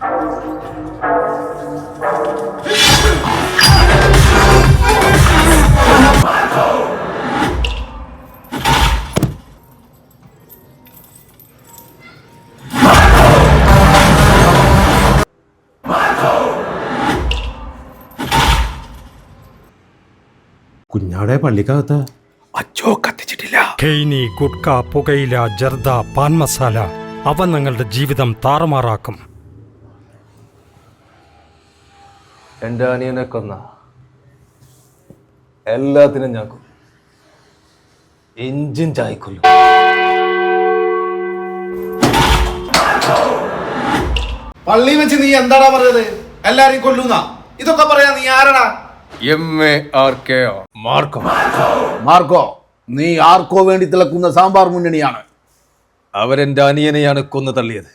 കുഞ്ഞാടെ പള്ളിക്കകത്ത്. അച്ചോ കത്തിച്ചിട്ടില്ല. ഖെയ്നി ഗുഡ്ക പുകയില ജർദ പാൻ മസാല അവ നിങ്ങളുടെ ജീവിതം താറുമാറാക്കും. എന്റെ അനിയനെ കൊന്ന. എല്ലാത്തിനും ഞാൻ എഞ്ചിൻ ചായക്കൊല്ലും പള്ളി വെച്ച് നീ എന്താടാ പറഞ്ഞത്? എല്ലാരെയും കൊല്ലുന്ന? ഇതൊക്കെ പറയാ നീ ആരടാ? M A R K Marco. Marco നീ ആർക്കോ വേണ്ടി തിളക്കുന്ന സാമ്പാർ മുന്നണിയാണ്. അവരെന്റെ അനിയനെയാണ് കൊന്നു തള്ളിയത്.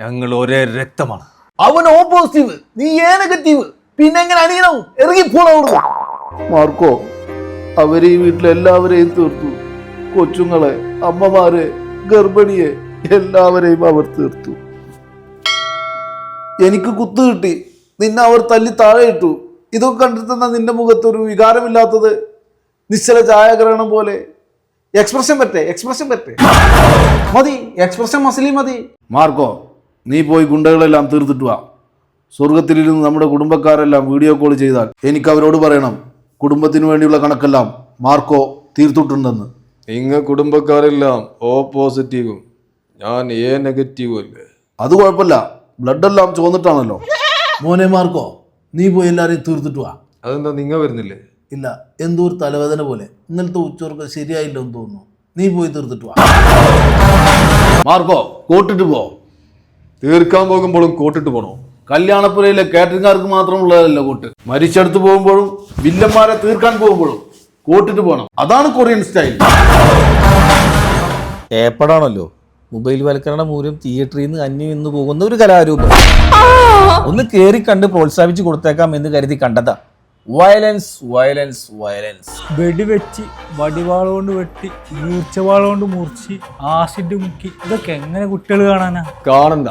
ഞങ്ങൾ ഒരേ രക്തമാണ്. അവൻ ഓപ്പോസിറ്റീവ് നീ ഏ നെഗറ്റീവ് പിന്നെ എങ്ങനെ അണിയണവും ഇറങ്ങി പോണോ മാർക്കോ അവർ ഈ വീട്ടിലെ എല്ലാവരെയും തീർത്തു. കൊച്ചുങ്ങളെ അമ്മമാരെ ഗർഭിണിയെ എല്ലാവരെയും അവർ തീർത്തു. എനിക്ക് കുത്തു കിട്ടി. നിന്നെ അവർ തല്ലി താഴെ ഇട്ടു. ഇതൊക്കെ കണ്ടെത്തുന്ന നിന്റെ മുഖത്ത് ഒരു വികാരമില്ലാത്തത്? നിശ്ചല ഛായാഗ്രഹണം പോലെ. എക്സ്പ്രഷൻ പറ്റേ? എക്സ്പ്രഷൻ പറ്റേ? മതി. എക്സ്പ്രഷൻ മസിലി മതി. മാർക്കോ നീ പോയി ഗുണ്ടകളെല്ലാം തീർത്തിട്ട് വാ. സ്വർഗത്തിലിരുന്ന് നമ്മുടെ കുടുംബക്കാരെല്ലാം വീഡിയോ കോൾ ചെയ്താൽ എനിക്ക് അവരോട് പറയണം കുടുംബത്തിന് വേണ്ടിയുള്ള കണക്കെല്ലാം മാർക്കോ തീർത്തിട്ടുണ്ടെന്ന്. നിങ്ങ കുടുംബക്കാരെല്ലാം ഓ പോസിറ്റീവും ഞാൻ എ നെഗറ്റീവും അല്ലേ? അത് കുഴപ്പമില്ല. ബ്ലഡ് എല്ലാം ചോന്നിട്ടാണല്ലോ മോനെ മാർക്കോ നീ പോയി എല്ലാവരെയും തീർത്തിട്ട് വാ. അതെന്താ നിങ്ങ വരുന്നില്ലേ? ഇല്ല എന്തോ ഒരു തലവേദന പോലെ. ഇന്നലത്തെ ഉച്ചവർക്ക് ശരിയായില്ലെന്ന് തോന്നുന്നു. നീ പോയി തീർത്തിട്ട് വാ. മാർക്കോ കോട്ടിട്ട് പോ. തീർക്കാൻ പോകുമ്പോഴും കോട്ടിട്ട് പോണോ? കല്യാണപ്പുരയിലെ കാറ്ററിംഗുകാർക്ക് മാത്രമുള്ളതല്ല കോട്ട്. മരിച്ചെടുത്ത് പോകുമ്പോഴും വില്ലന്മാരെ തീർക്കാൻ പോകുമ്പോഴും കോട്ടിട്ട് പോകണം അതാണ് കൊറിയൻ സ്റ്റൈൽ. ഏപ്പടാണല്ലോ. മൊബൈൽ വൽക്കരണ മൂലം തിയേറ്ററിൽ നിന്ന് അന്യം നിന്ന് പോകുന്ന ഒരു കലാരൂപം. ഒന്ന് കേറി കണ്ട് പ്രോത്സാഹിപ്പിച്ചു കൊടുത്തേക്കാം എന്ന് കരുതി കണ്ടതാ. Violence violence violence. വെടിവെച്ച് വടിവാളുകൊണ്ട് വെട്ടി മൂർച്ചവാളുകൊണ്ട് മുറിച്ച് ആസിഡ് മുക്കി. ഇതൊക്കെ എങ്ങനെ കുട്ടികൾ കാണാനാ? കാണണ്ട.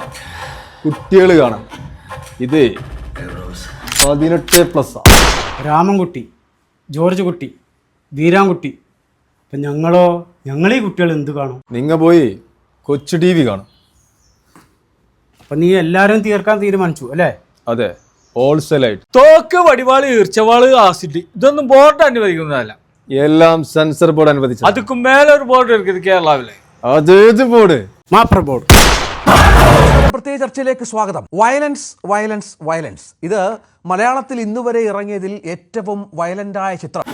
കുട്ടികൾ കാണാം. ഇത് പതിനെട്ട് പ്ലസ് ആ. രാമൻകുട്ടി ജോർജ് കുട്ടി ധീരാൻകുട്ടി അപ്പം ഞങ്ങളോ ഞങ്ങളീ കുട്ടികൾ എന്ത് കാണും? നിങ്ങ പോയി കൊച്ചു ടി വി കാണും. അപ്പം നീ എല്ലാവരും തീർക്കാൻ തീരുമാനിച്ചു അല്ലേ? അതെ. ഹോൾസെയിലായിട്ട് തോക്ക് വടിവാൾ ഈർച്ചവാൾ ആസിഡ് ഇതൊന്നും ബോർഡ് അനുവദിക്കുന്നതല്ല. എല്ലാം സെൻസർ ബോർഡ് അനുവദിച്ചു അതുക്കും മേലെ ഒരു ബോർഡ് എടുക്കുന്നത് കേരളാവിലെ. അതേത് ബോർഡ് മാപ്ര ബോർഡ് പ്രത്യേക ചർച്ചയിലേക്ക് സ്വാഗതം. വയലൻസ് വയലൻസ് വയലൻസ് ഇത് മലയാളത്തിൽ ഇന്നുവരെ ഇറങ്ങിയതിൽ ഏറ്റവും വയലന്റായ ചിത്രം.